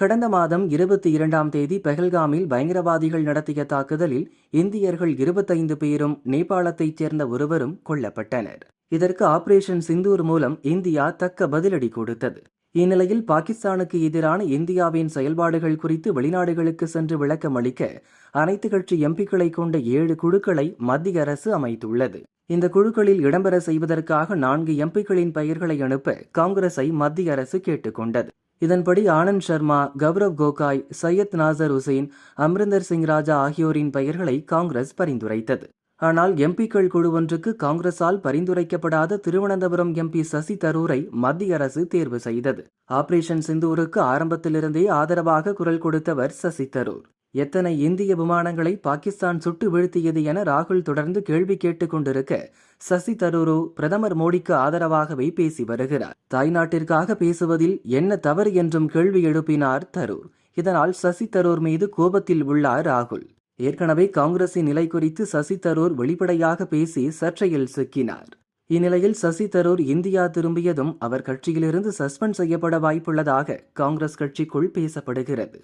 கடந்த மாதம் இருபத்தி இரண்டாம் தேதி பெஹல்காமில் பயங்கரவாதிகள் நடத்திய தாக்குதலில் இந்தியர்கள் இருபத்தைந்து பேரும் நேபாளத்தைச் சேர்ந்த ஒருவரும் கொல்லப்பட்டனர். இதற்கு ஆபரேஷன் சிந்தூர் மூலம் இந்தியா தக்க பதிலடி கொடுத்தது. இந்நிலையில் பாகிஸ்தானுக்கு எதிரான இந்தியாவின் செயல்பாடுகள் குறித்து வெளிநாடுகளுக்கு சென்று விளக்கம் அளிக்க அனைத்து கட்சி எம்பிக்களை கொண்ட ஏழு குழுக்களை மத்திய அரசு அமைத்துள்ளது. இந்த குழுக்களில் இடம்பெற செய்வதற்காக நான்கு எம்பிக்களின் பெயர்களை அனுப்ப காங்கிரஸை மத்திய அரசு கேட்டுக்கொண்டது இதன்படி ஆனந்த் சர்மா கௌரவ் கோகாய் சையத் நாசர் உசேன் அம்ரிந்தர் சிங் ராஜா ஆகியோரின் பெயர்களை காங்கிரஸ் பரிந்துரைத்தது. ஆனால் எம்பிக்கள் குழு ஒன்றுக்கு காங்கிரசால் பரிந்துரைக்கப்படாத திருவனந்தபுரம் எம்பி சசி தரூரை மத்திய அரசு தேர்வு செய்தது. ஆபரேஷன் சிந்தூருக்கு ஆரம்பத்திலிருந்தே ஆதரவாக குரல் கொடுத்தவர் சசி தரூர். எத்தனை இந்திய விமானங்களை பாகிஸ்தான் சுட்டு வீழ்த்தியது என ராகுல் தொடர்ந்து கேள்வி கேட்டுக் கொண்டிருக்க சசி தரூரோ பிரதமர் மோடிக்கு ஆதரவாகவே பேசி வருகிறார். தாய்நாட்டிற்காக பேசுவதில் என்ன தவறு என்றும் கேள்வி எழுப்பினார் தரூர். இதனால் சசி தரூர் மீது கோபத்தில் உள்ளார் ராகுல். ஏற்கனவே காங்கிரசின் நிலை குறித்து சசி தரூர் வெளிப்படையாக பேசி சர்ச்சையில் சிக்கினார். இந்நிலையில் சசி தரூர் இந்தியா திரும்பியதும் அவர் கட்சியிலிருந்து சஸ்பெண்ட் செய்யப்பட வாய்ப்புள்ளதாக காங்கிரஸ் கட்சிக்குள் பேசப்படுகிறது.